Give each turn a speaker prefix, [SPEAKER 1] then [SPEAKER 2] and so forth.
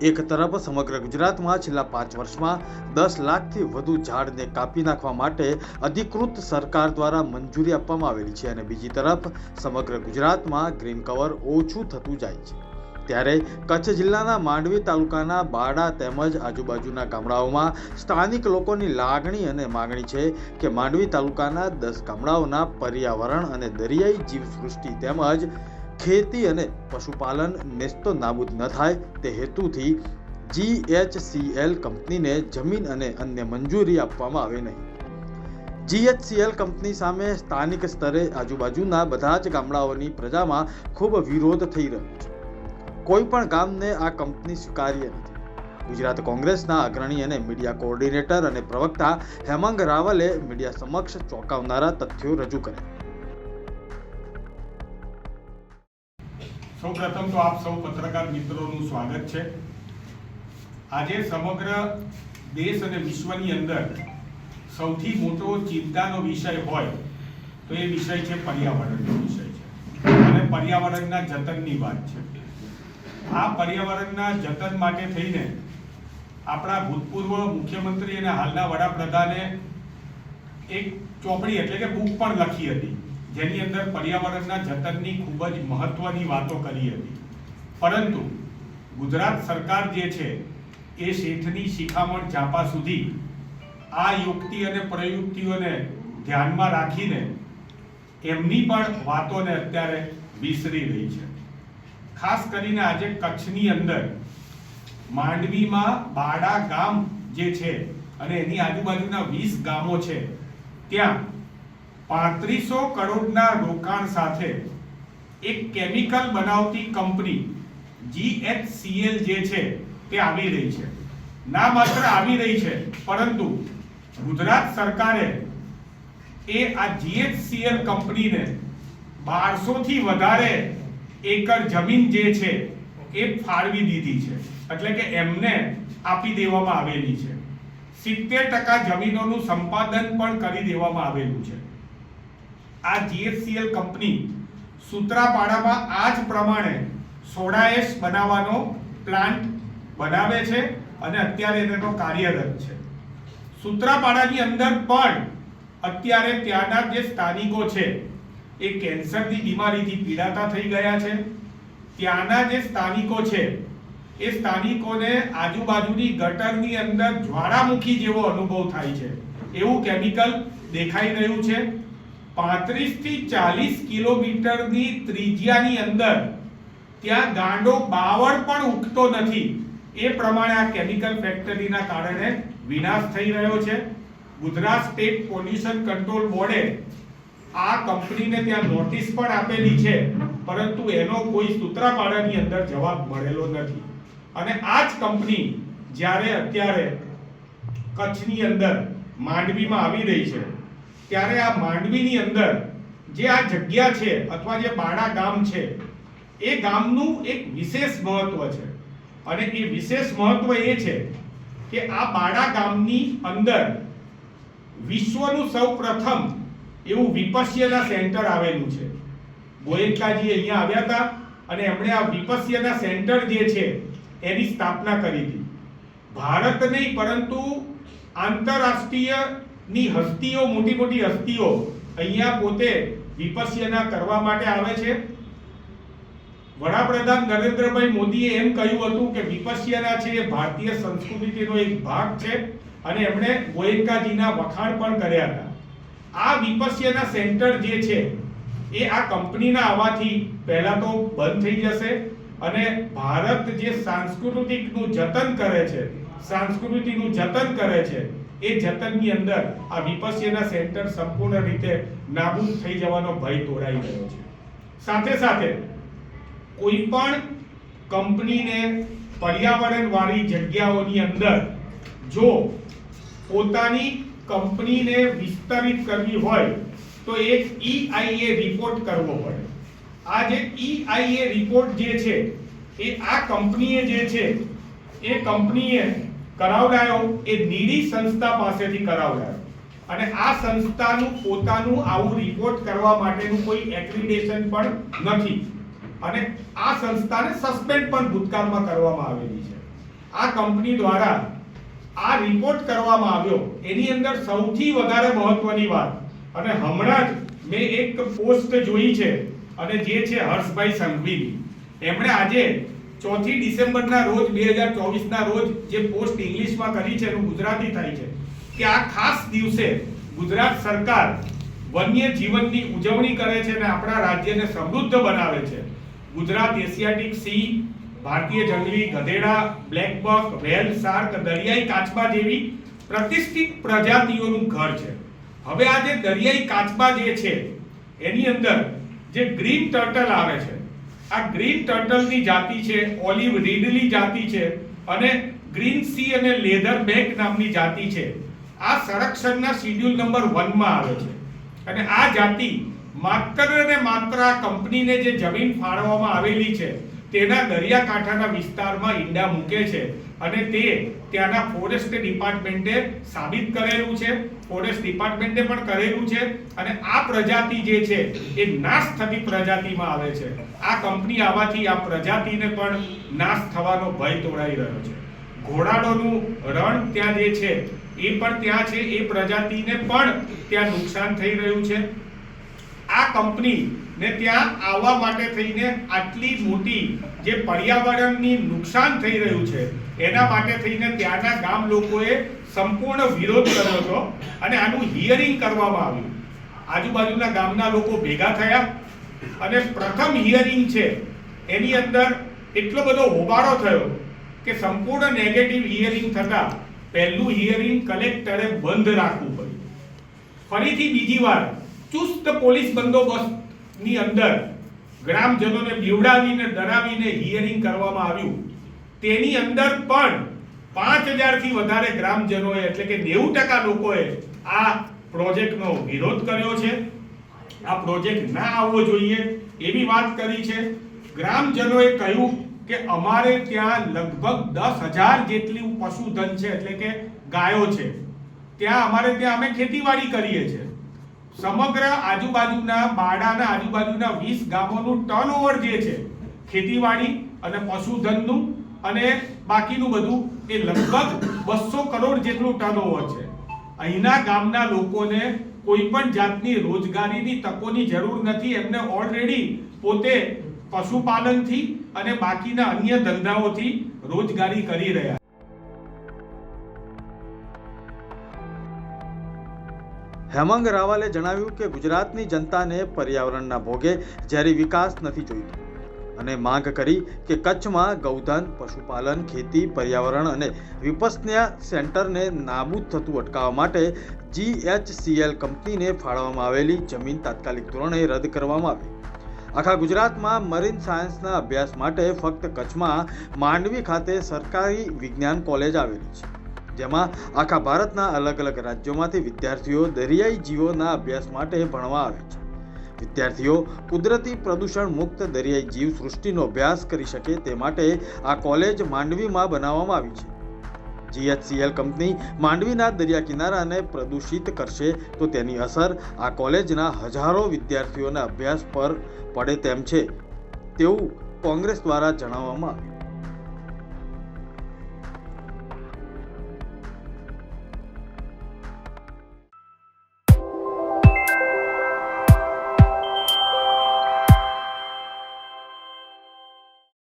[SPEAKER 1] એક તરફ સમગ્ર ગુજરાતમાં છેલ્લા પાંચ વર્ષમાં દસ લાખથી વધુ ઝાડને કાપી નાખવા માટે અધિકૃત સરકાર દ્વારા મંજૂરી આપવામાં આવેલી છે અને બીજી તરફ સમગ્ર ગુજરાતમાં ગ્રીન કવર ઓછું થતું જાય છે. ત્યારે કચ્છ જિલ્લાના માંડવી તાલુકાના બાડા તેમજ આજુબાજુના ગામડાઓમાં સ્થાનિક લોકોની લાગણી અને માગણી છે કે માંડવી તાલુકાના દસ ગામડાઓના પર્યાવરણ અને દરિયાઈ જીવસૃષ્ટિ તેમજ ખેતી અને પશુપાલન નેસ્તો નાબૂદ ન થાય તે હેતુથી જીએચસીએલ કંપનીને જમીન અને અન્ય મંજૂરી આપવામાં આવે નહીં. જીએચસીએલ કંપની સામે સ્થાનિક સ્તરે આજુબાજુના બધા જ ગામડાઓની પ્રજામાં ખૂબ વિરોધ થઈ રહ્યો છે. કોઈ પણ ગામને આ કંપની સ્વીકાર્ય નથી. ગુજરાત કોંગ્રેસના અગ્રણી અને મીડિયા કોઓર્ડિનેટર અને પ્રવક્તા હેમાંગ રાવલે મીડિયા સમક્ષ ચોંકાવનારા તથ્યો રજૂ કર્યા.
[SPEAKER 2] સૌ પ્રથમ તો આપ સૌ પત્રકાર મિત્રોનું સ્વાગત છે. આજે સમગ્ર દેશ અને વિશ્વની અંદર સૌથી મોટો ચિંતાનો વિષય હોય તો એ વિષય છે પર્યાવરણનો વિષય છે. અને પર્યાવરણના જતનની વાત છે. આ પર્યાવરણના જતન માટે થઈને આપણા ભૂતપૂર્વ મુખ્યમંત્રી અને હાલના વડાપ્રધાને એક ચોપડી એટલે કે બુક પણ લખી હતી. જેની અંદર પર્યાવરણના જતનની ખૂબ જ મહત્વની વાતો કરી હતી. પરંતુ ગુજરાત સરકાર જે છે, એ શેઠની શિખામણ ચાપા સુધી આ યુક્તિ અને પ્રયુક્તિઓને ધ્યાનમાં રાખીને એમની પણ વાતોને અત્યારે વિસરી રહી છે. ખાસ કરીને આજે કચ્છની અંદર માંડવીમાં બાડા ગામ જે છે અને એની આજુબાજુના વીસ ગામો છે, ત્યાં પાંત્રીસો કરોડના રોકાણ સાથે એક કેમિકલ બનાવતી કંપની જીએચસીએલ જે છે તે આવી રહી છે. ના માત્ર આવી રહી છે, પરંતુ ગુજરાત સરકારે એ આ જીએચસીએલ કંપનીને બારસોથી વધારે એકર જમીન જે છે એ ફાળવી દીધી છે. એટલે કે એમને આપી દેવામાં આવેલી છે. સિત્તેર ટકા જમીનોનું સંપાદન પણ કરી દેવામાં આવેલું છે. આ જીએફસીએલ કંપની સૂત્રાપાડામાં આ જ પ્રમાણે સોડાએસ બનાવવાનો પ્લાન્ટ બનાવે છે અને અત્યારે તેનો કાર્યરત છે. સૂત્રાપાડાની અંદર પણ અત્યારે ત્યાંના જે સ્થાનિકો છે, એ કેન્સરની બીમારીથી પીડાતા થઈ ગયા છે. ત્યાંના જે સ્થાનિકો છે, એ સ્થાનિકોને આજુબાજુની ગટરની અંદર જ્વાળામુખી જેવો અનુભવ થાય છે. એવું કેમિકલ દેખાઈ રહ્યું છે. પાંત્રીસથી ચાલીસ કિલોમીટરની ત્રિજ્યાની અંદર ત્યાં ગાંડો બાવળ પણ ઉગતો નથી. એ પ્રમાણે આ કેમિકલ ફેક્ટરીના કારણે વિનાશ થઈ રહ્યો છે. ગુજરાત સ્ટેટ પોલ્યુશન કંટ્રોલ બોર્ડે આ કંપનીને ત્યાં નોટિસ પણ આપેલી છે, પરંતુ એનો કોઈ સૂત્રાપાડાની અંદર જવાબ મળેલો નથી. અને આ જ કંપની જ્યારે અત્યારે કચ્છની અંદર માંડવીમાં આવી રહી છે. ત્યારે આ માંડવીની અંદર જે આ જગ્યા છે અથવા જે બાળા ગામ છે, એ ગામનું એક વિશેષ મહત્વ છે. અને એ વિશેષ મહત્વ એ છે કે આ બાળા ગામની અંદર વિશ્વનું સૌ પ્રથમ એવું વિપસ્યના સેન્ટર આવેલું છે. ગોયંકાજી અહીંયા આવ્યા હતા અને એમણે આ વિપસ્યના સેન્ટર જે છે એની સ્થાપના કરી હતી. ભારત નહીં, પરંતુ આંતરરાષ્ટ્રીય ની હસ્તીઓ, મોટી મોટી હસ્તીઓ અહીંયા પોતે વિપસ્યના કરવા માટે આવે છે. વડાપ્રધાન નરેન્દ્રભાઈ મોદીએ એમ કહ્યું હતું કે વિપસ્યના છે એ ભારતીય સંસ્કૃતિનો એક ભાગ છે અને એમણે ગોયંકાજીના વખાણ પણ કર્યા હતા. આ વિપસ્યના સેન્ટર જે છે એ આ કંપનીના આવવાથી પહેલા તો બંધ થઈ જશે અને ભારત જે સાંસ્કૃતિકનું જતન કરે છે સાંસ્કૃતિનું જતન કરે છે એ જતનની અંદર આ વિપસ્યના સેન્ટર સંપૂર્ણ રીતે નાબૂદ થઈ જવાનો ભય તોડાઈ રહ્યો છે. સાથે સાથે કોઈ પણ કંપનીને પર્યાવરણવાળી જગ્યાઓની અંદર જો પોતાની કંપનીને વિસ્તરિત કરવી હોય તો એક ઈઆઈએ રિપોર્ટ કરવો પડે. આ જે ઈઆઈએ રિપોર્ટ જે છે, એ આ કંપનીએ જે છે, એ કંપનીએ કરાવડાયો, એ નીડી સંસ્થા પાસેથી કરાવડાયો. અને આ સંસ્થાનું પોતાનું આવું રિપોર્ટ કરવા માટેનું કોઈ એક્રિડેશન પણ નથી. અને આ સંસ્થાને સસ્પેન્ડ પણ ભૂતકાળમાં કરવામાં આવેલી છે. આ કંપની દ્વારા આ રિપોર્ટ કરવામાં આવ્યો, એની અંદર સૌથી વધારે મહત્વની વાત, અને હમણાં જ મેં એક પોસ્ટ જોઈ છે, અને જે છે હર્ષભાઈ સંઘવીની. એમણે આજે ચોથી ડિસેમ્બરના રોજ, બે હજાર ચોવીસના રોજ જે પોસ્ટ ઇંગ્લિશમાં કરી છે, એનું ગુજરાતી થાય છે, કે આ ખાસ દિવસે ગુજરાત સરકાર વન્ય જીવનની ઉજવણી કરે છે અને આપણા રાજ્યને સમૃદ્ધ બનાવે છે. ગુજરાત એશિયાટિક સી, ભારતીય જંગલી ગધેડા, બ્લેક બક, વેલ, શાર્ક, દરિયાઈ કાચબા જેવી પ્રતિષ્ઠિત પ્રજાતિઓનું ઘર છે. હવે આ જે દરિયાઈ કાચબા જે છે, એની અંદર જે ગ્રીન ટર્ટલ આવે છે આ ગ્રીન ટર્ટલની જાતિ છે, ઓલિવ રીડલી જાતિ છે અને ગ્રીન સી અને લેધર બેક નામની જાતિ છે. આ સંરક્ષણના શિડ્યુલ નંબર વનમાં આવે છે. અને આ જાતિ માત્ર ને માત્ર આ કંપનીને જે જમીન ફાળવવામાં આવેલી છે તેના દરિયાકાંઠાના વિસ્તારમાં ઈંડા મૂકે છે અને તે ત્યાંના ફોરેસ્ટ ડિપાર્ટમેન્ટે સાબિત કરેલું છે. ફોરેસ્ટ ડિપાર્ટમેન્ટે પણ કરેલું છે અને આ પ્રજાતિ જે છે એ નાશ થતી પ્રજાતિમાં આવે છે. આ કંપની આવવાથી આ પ્રજાતિને પણ નાશ થવાનો ભય તોડાઈ રહ્યો છે. ઘોડાડોનું રણ ત્યાં જે છે એ પણ ત્યાં છે. એ પ્રજાતિને પણ ત્યાં નુકસાન થઈ રહ્યું છે. આ કંપની ને ત્યાં આવવા માટે થઈને આટલી મોટી જે પર્યાવરણની નુકસાન થઈ રહ્યું છે, એના માટે થઈને ત્યાંના ગામ લોકોએ સંપૂર્ણ વિરોધ કર્યો હતો અને આનું હિયરિંગ કરવામાં આવ્યું. આજુબાજુના ગામના લોકો ભેગા થયા અને પ્રથમ હિયરિંગ છે, એની અંદર એટલો બધો હોબાળો થયો કે સંપૂર્ણ નેગેટિવ હિયરિંગ થતાં પહેલું હિયરિંગ કલેક્ટરે બંધ રાખવું પડ્યું. ફરીથી બીજી વાર ચુસ્ત પોલીસ બંદોબસ્તની અંદર ગ્રામજનોને બીવડાવીને, ડરાવીને હિયરિંગ કરવામાં આવ્યું. તેની અંદર પણ પાંચ હજારથી વધારે ગ્રામજનોએ, એટલે કે નેવું ટકા લોકોએ આ પ્રોજેક્ટનો વિરોધ કર્યો છે. આ પ્રોજેક્ટ ના આવવો જોઈએ. એવી વાત કરી છે. ગ્રામજનોએ કહ્યું કે અમારે ત્યાં લગભગ દસ હજાર જેટલું પશુધન છે, એટલે કે ગાયો છે. ત્યાં અમારે ત્યાં અમે ખેતીવાડી કરીએ છીએ. સમગ્ર આજુબાજુના બાડાના આજુબાજુના વીસ ગામોનું ટર્નઓવર જે છે, ખેતીવાડી અને પશુધનનું અને બાકીનું બધું એ લગભગ બસો કરોડ જેટલું ટર્નઓવર છે. અહીંના ગામના લોકોને કોઈ પણ જાતની રોજગારીની તકોની જરૂર નથી, એમને ઓલરેડી પોતે પશુપાલનથી અને બાકીના અન્ય ધંધાઓથી રોજગારી કરી રહ્યા
[SPEAKER 1] હેમાંગ રાવલે જણાવ્યું કે ગુજરાતની જનતાને પર્યાવરણના ભોગે જ્યારે વિકાસ નથી જોઈતો. અને માંગ કરી કે કચ્છમાં ગૌધન, પશુપાલન, ખેતી, પર્યાવરણ અને વિપસન્યા સેન્ટરને નાબૂદ થતું અટકાવવા માટે જીએચસીએલ કંપનીને ફાળવવામાં આવેલી જમીન તાત્કાલિક ધોરણે રદ કરવામાં આવી. આખા ગુજરાતમાં મરીન સાયન્સના અભ્યાસ માટે ફક્ત કચ્છમાં માંડવી ખાતે સરકારી વિજ્ઞાન કોલેજ આવેલી છે. જેમાં આખા ભારતના અલગ અલગ રાજ્યોમાંથી વિદ્યાર્થીઓ દરિયાઈ જીવોના અભ્યાસ માટે ભણવા આવે છે. વિદ્યાર્થીઓ કુદરતી પ્રદૂષણ મુક્ત દરિયાઈ જીવ સૃષ્ટિનો અભ્યાસ કરી શકે તે માટે આ કોલેજ માંડવીમાં બનાવવામાં આવી છે. જીએચસીએલ કંપની માંડવીના દરિયા કિનારાને પ્રદૂષિત કરશે તો તેની અસર આ કોલેજના હજારો વિદ્યાર્થીઓના અભ્યાસ પર પડે તેમ છે, તેવું કોંગ્રેસ દ્વારા જણાવવામાં આવ્યું.